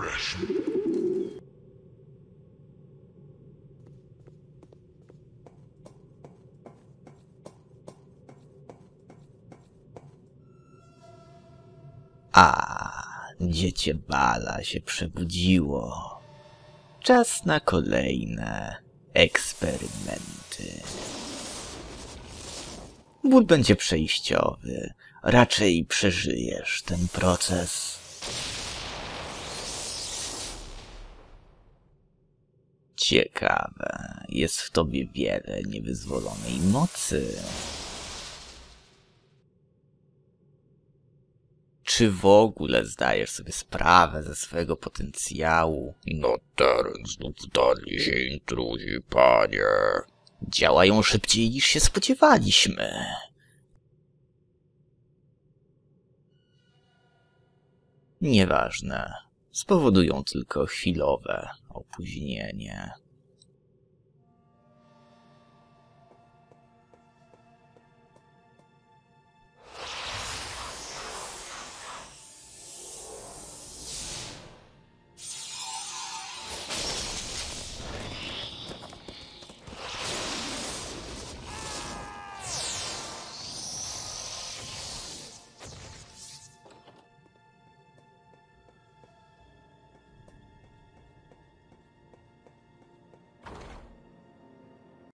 fresh. A, dziecię Bala się przebudziło. Czas na kolejne eksperymenty. Ból będzie przejściowy. Raczej przeżyjesz ten proces. Ciekawe, jest w tobie wiele niewyzwolonej mocy. Czy w ogóle zdajesz sobie sprawę ze swojego potencjału? Na teren znów wdarli się intruzi, panie. Działają szybciej niż się spodziewaliśmy. Nieważne. Spowodują tylko chwilowe 我不信你啊你啊。